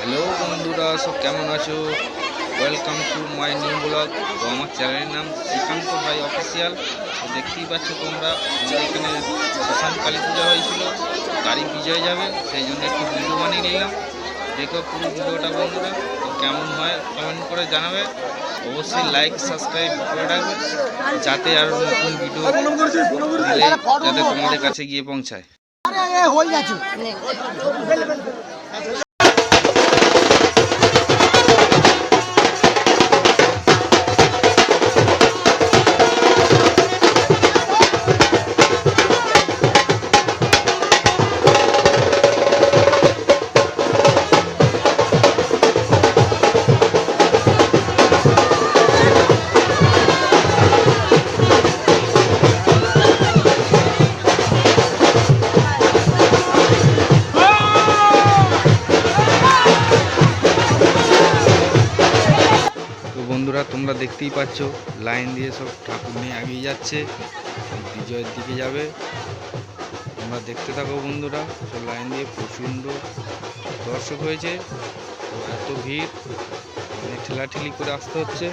Hello বন্ধুরা সব কেমন আছো? Welcome to my new vlog তো আমার চ্যানেলের নাম শ্রীকান্ত ভাই অফিসিয়াল তো দেখতেই পাচ্ছ তোমরা আমাদের এখানে শ্মশান কালী পূজা হয়েছিল গাড়ি বিজয় যাবে সেই জন্য একটু ভিডিও বানিয়ে নিলাম। দেখো পুরো ভিডিওটা বন্ধুরা তো কেমন হয় কমেন্ট করে জানাবে। অবশ্যই লাইক সাবস্ক্রাইব করে রাখবে যাতে আরও নতুন ভিডিও যাতে তোমাদের কাছে গিয়ে পৌঁছায়। হয়ে গেছে। বন্ধুরা, তোমরা দেখতেই পাচ্ছ, লাইন দিয়ে সব ঠাকুর নিয়ে এগিয়ে যাচ্ছে, বিজয়ের দিকে যাবে। তোমরা দেখতে থাকো বন্ধুরা, সব লাইন দিয়ে প্রচণ্ড দর্শক হয়েছে, এত ভিড় মানে ঠেলাঠেলি করে আসতে হচ্ছে।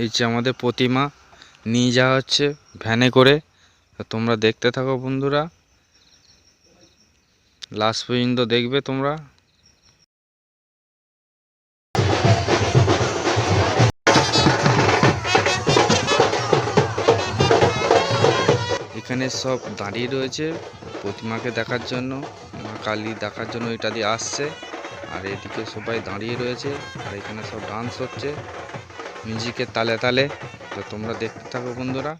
এই যে আমাদের প্রতিমা, নিয়ে যাওয়া হচ্ছে ভ্যানে করে। তোমরা দেখতে থাকো বন্ধুরা। লাস্ট পর্যন্ত দেখবে তোমরা। এখানে সব দাঁড়িয়ে রয়েছে প্রতিমাকে দেখার জন্য। মা কালী দেখার জন্য এটা দিয়ে আসছে। আর এদিকে সবাই দাঁড়িয়ে রয়েছে। আর এখানে সব ডান্স হচ্ছে। মিউজিকের তালে তালে তো তোমরা দেখতে থাকো বন্ধুরা।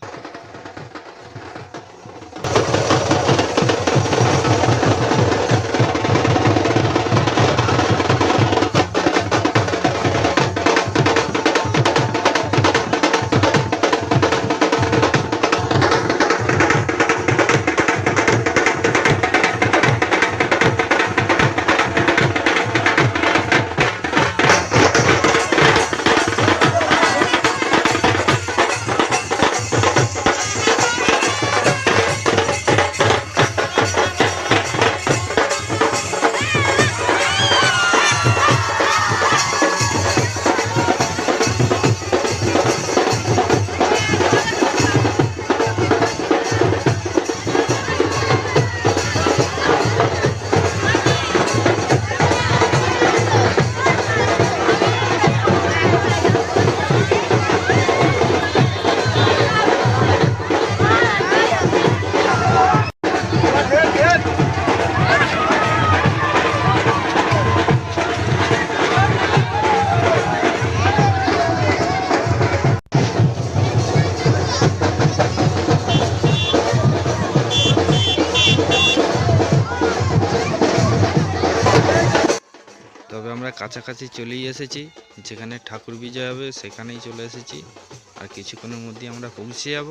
তবে আমরা কাছাকাছি চলেই এসেছি। যেখানে ঠাকুর বিজয় হবে, সেখানেই চলে এসেছি। আর কিছুক্ষণের মধ্যে আমরা পৌঁছে যাব।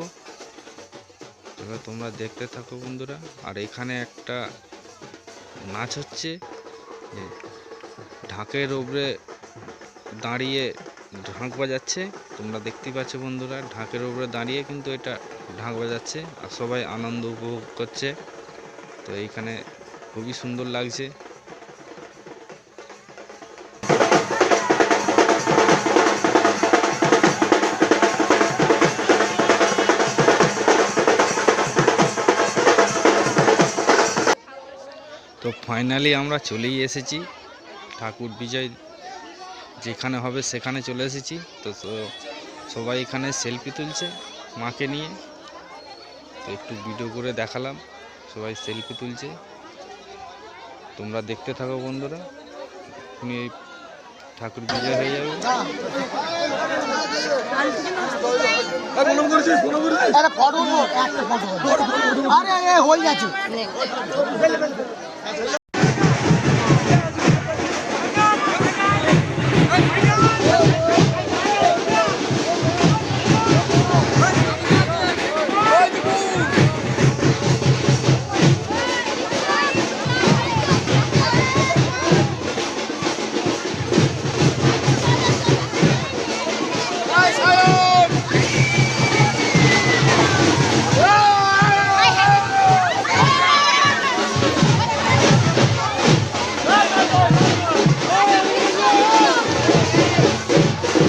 তবে তোমরা দেখতে থাকো বন্ধুরা। আর এখানে একটা নাচ হচ্ছে ঢাকের ওপরে দাঁড়িয়ে ঢাক বাজাচ্ছে। তোমরা দেখতেই পাচ্ছ বন্ধুরা, ঢাকের ওপরে দাঁড়িয়ে কিন্তু এটা ঢাক বাজাচ্ছে। আর সবাই আনন্দ উপভোগ করছে। তো এইখানে খুবই সুন্দর লাগছে। তো ফাইনালি আমরা চলেই এসেছি। ঠাকুর বিজয় যেখানে হবে সেখানে চলে এসেছি। তো সবাই এখানে সেলফি তুলছে মাকে নিয়ে। তো একটু ভিডিও করে দেখালাম। সবাই সেলফি তুলছে। তোমরা দেখতে থাকো বন্ধুরা। এক্ষুনি এই ঠাকুর বিজয় হয়ে যাবে। আরে, হয়ে গেছে। Yeah.